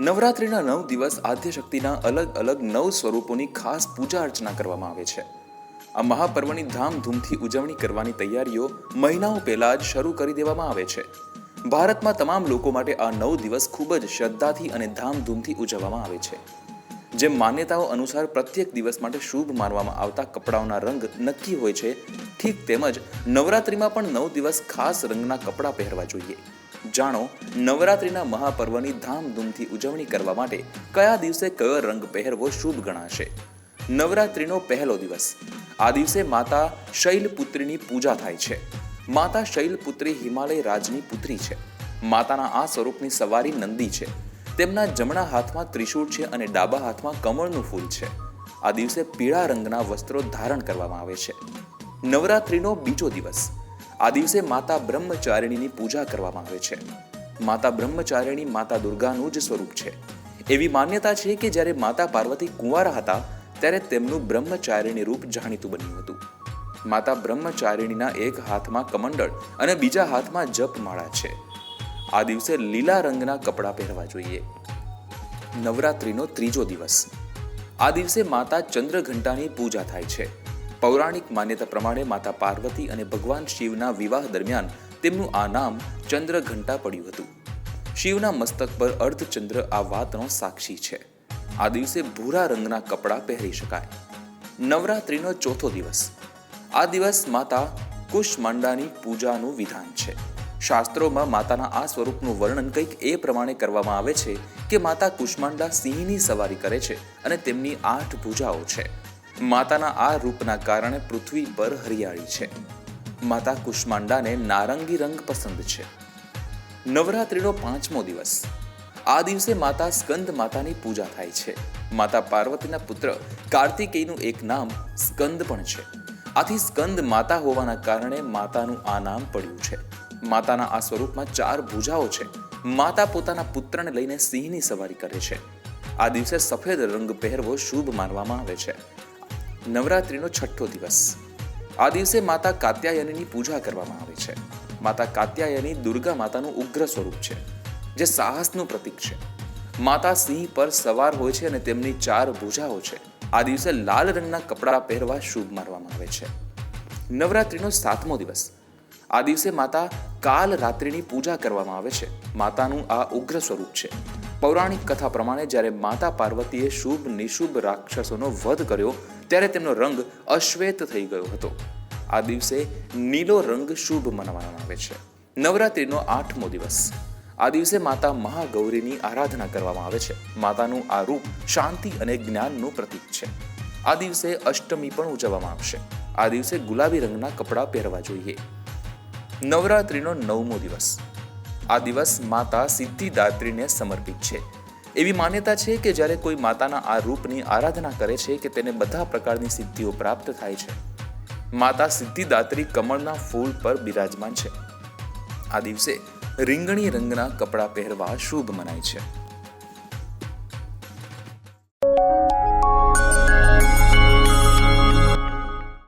નવરાત્રિના નવ દિવસ આદ્યશક્તિના અલગ અલગ નવ સ્વરૂપોની ખાસ પૂજા અર્ચના કરવામાં આવે છે. આ મહાપર્વની ધામધૂમથી ઉજવણી કરવાની તૈયારીઓ મહિનાઓ પહેલા જ શરૂ કરી દેવામાં આવે છે. ભારતમાં તમામ લોકો માટે આ નવ દિવસ ખૂબ જ શ્રદ્ધાથી અને ધામધૂમથી ઉજવવામાં આવે છે. જેમ માન્યતાઓ અનુસાર પ્રત્યેક દિવસ માટે શુભ માનવામાં આવતા કપડાઓના રંગ નક્કી હોય છે, ઠીક તેમજ નવરાત્રિમાં પણ નવ દિવસ ખાસ રંગના કપડાં પહેરવા જોઈએ. જાણો, નવરાત્રિના મહાપર્વની ધામધૂમથી ઉજવણી કરવા માટે કયા દિવસે કયો રંગ પહેરવો શુભ ગણાશે? નવરાત્રિનો પહેલો દિવસ. આ દિવસે માતા શૈલપુત્રીની પૂજા થાય છે. માતા શૈલપુત્રી હિમાલય રાજની પુત્રી છે. માતાના આ સ્વરૂપની સવારી નંદી છે. તેમના જમણા હાથમાં ત્રિશૂળ છે અને ડાબા હાથમાં કમળનું ફૂલ છે. આ દિવસે પીળા રંગના વસ્ત્રો ધારણ કરવામાં આવે છે. નવરાત્રિનો બીજો દિવસ. આ દિવસે માતા બ્રહ્મચારિણીની પૂજા કરવામાં આવે છે. માતા બ્રહ્મચારિણી માતા દુર્ગાનું જ સ્વરૂપ છે. એવી માન્યતા છે કે જ્યારે માતા પાર્વતી કુંવારા હતા, ત્યારે તેમનું બ્રહ્મચારિણી રૂપ જાણીતું બન્યું હતું. માતા બ્રહ્મચારિણીના એક હાથમાં કમંડળ અને બીજા હાથમાં જપમાળા છે. આ દિવસે લીલા રંગના કપડાં પહેરવા જોઈએ. નવરાત્રિનો ત્રીજો દિવસ. આ દિવસે માતા ચંદ્રઘંટાની પૂજા થાય છે. પૌરાણિક માન્યતા પ્રમાણે માતા પાર્વતી અને ભગવાન શિવના વિવાહ દરમિયાન તેમનું આ નામ ચંદ્રઘંટા પડ્યું હતું. શિવના મસ્તક પર અર્ધચંદ્ર આ વાતનો સાક્ષી છે. આ દિવસે ભૂરા રંગના કપડાં પહેરી શકાય. નવરાત્રિનો ચોથો દિવસ. આ દિવસ માતા કુશમાંડાની પૂજાનું વિધાન છે. શાસ્ત્રોમાં માતાના આ સ્વરૂપનું વર્ણન કંઈક એ પ્રમાણે કરવામાં આવે છે કે માતા કુષ્માંડા સિંહની સવારી કરે છે અને તેમની આઠ ભુજાઓ છે. માતાના આ રૂપના કારણે પૃથ્વી પર હરિયાળી છે. માતા કુષ્માંડાને નારંગી રંગ પસંદ છે. નવરાત્રિનો પાંચમો દિવસ. આ દિવસે માતા સ્કંદ માતાની પૂજા થાય છે. માતા પાર્વતીના પુત્ર કાર્તિકેયનું એક નામ સ્કંદ પણ છે. આથી સ્કંદ માતા હોવાના કારણે માતાનું આ નામ પડ્યું છે. માતાના આ સ્વરૂપમાં ચાર ભુજાઓ છે. માતા પોતાના પુત્રને લઈને સિંહની સવારી કરે છે. આ દિવસે સફેદ રંગ પહેરવો શુભ માનવામાં આવે છે. નવરાત્રિનો છઠ્ઠો દિવસ. આ દિવસે માતા કાત્યાયનીની પૂજા કરવામાં આવે છે. માતા કાત્યાયની દુર્ગા માતાનું ઉગ્ર સ્વરૂપ છે, જે સાહસનું પ્રતીક છે. માતા સિંહ પર સવાર હોય છે અને તેમની ચાર ભુજાઓ છે. આ દિવસે લાલ રંગના કપડાં પહેરવા શુભ માનવામાં આવે છે. નવરાત્રિનો સાતમો દિવસ. આ દિવસે માતા કાલ રાત્રિની પૂજા કરવામાં આવે છે. માતાનું આ ઉગ્ર સ્વરૂપ છે. પૌરાણિક કથા પ્રમાણે જ્યારે માતા પાર્વતીએ શુભ નિશુભ રાક્ષસોનો વધ કર્યો, ત્યારે તેમનો રંગ અશ્વેત થઈ ગયો હતો. આ દિવસે નીલો રંગ શુભ મનાવવામાં આવે છે. નવરાત્રિનો આઠમો દિવસ. આ દિવસે માતા મહાગૌરીની આરાધના કરવામાં આવે છે. માતાનું આ રૂપ શાંતિ અને જ્ઞાનનું પ્રતીક છે. આ દિવસે અષ્ટમી પણ ઉજવવામાં આવશે. આ દિવસે ગુલાબી રંગના કપડાં પહેરવા જોઈએ. નવરાત્રિનો નવમો દિવસ. આ દિવસ માતા સિદ્ધિદાત્રીને સમર્પિત છે. એવી માન્યતા છે કે જ્યારે કોઈ માતાના આ રૂપની આરાધના કરે છે કે તેને બધા પ્રકારની સિદ્ધિઓ પ્રાપ્ત થાય છે. માતા સિદ્ધિદાત્રી કમળના ફૂલ પર બિરાજમાન છે. આ દિવસે રીંગણી રંગના કપડાં પહેરવા શુભ મનાય છે.